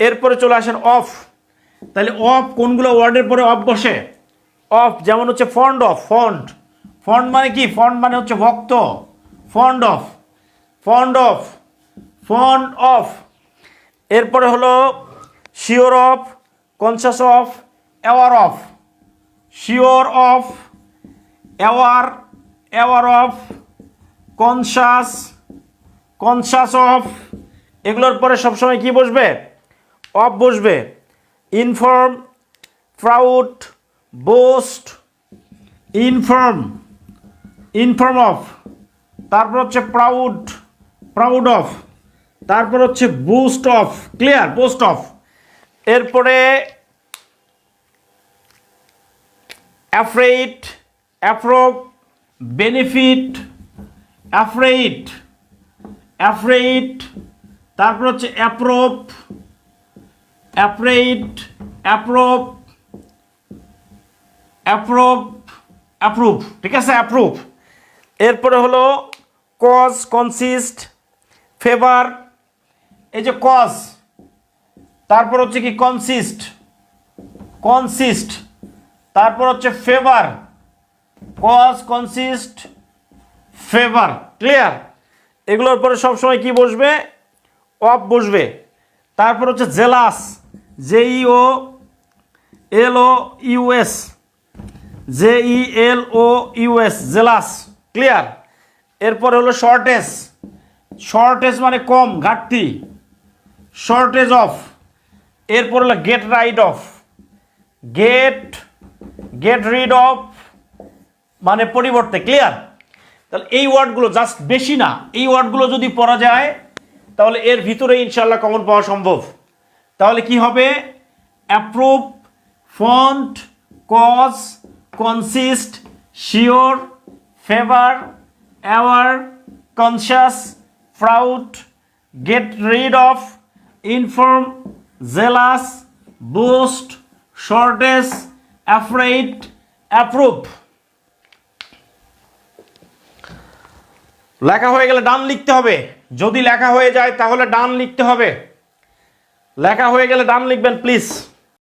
এরপরে চলে আসেন অফ। তাহলে অফ কোনগুলো ওয়ার্ডের পরে অফ বসে? অফ যেমন হচ্ছে ফন্ড অফ ফন্ড ফন্ড মানে কি? ফন্ড মানে হচ্ছে ভক্ত। Fond of fond of fond of এরপরে হলো sure of conscious of aware of sure of aware aware of conscious conscious of এগুলোর পরে সবসময় কি বসবে? অফ বসবে। Inform proud boast inform inform of তারপর হচ্ছে প্রাউড প্রাউড অফ তারপর হচ্ছে boast of clear post of এরপরে afraid approve benefit afraid afraid তারপর হচ্ছে approve afraid approve approve approve ঠিক আছে? অ্যাপ্রুভ এরপরে হলো কজ কনসিস্ট ফেভার এই যে কজ তারপর হচ্ছে কি কনসিস্ট কনসিস্ট তারপর হচ্ছে favour cause consist favour clear এগুলোর পরে সবসময় কি বসবে? অফ বসবে। তারপর হচ্ছে jealous J O L O U S E L O U S jealous, clear. এরপরে হলো শর্টেজ শর্টেজ মানে কম, ঘাটতি। শর্টেজ অফ এরপর হলো get rid of get get rid of মানে পরিবর্তে ক্লিয়ার তাহলে এই ওয়ার্ডগুলো জাস্ট বেশি না। এই ওয়ার্ডগুলো যদি পড়া যায়, তাহলে এর ভিতরে ইনশাল্লাহ কমন পাওয়া সম্ভব। তাহলে কি হবে? Approve fond cause consist sure favour aware conscious proud get rid of inform jealous boast shortage afraid approve লেখা হয়ে গেলে ডান লিখতে হবে। যদি লেখা হয়ে যায় তাহলে ডান লিখতে হবে। লেখা হয়ে গেলে ডান লিখবেন প্লিজ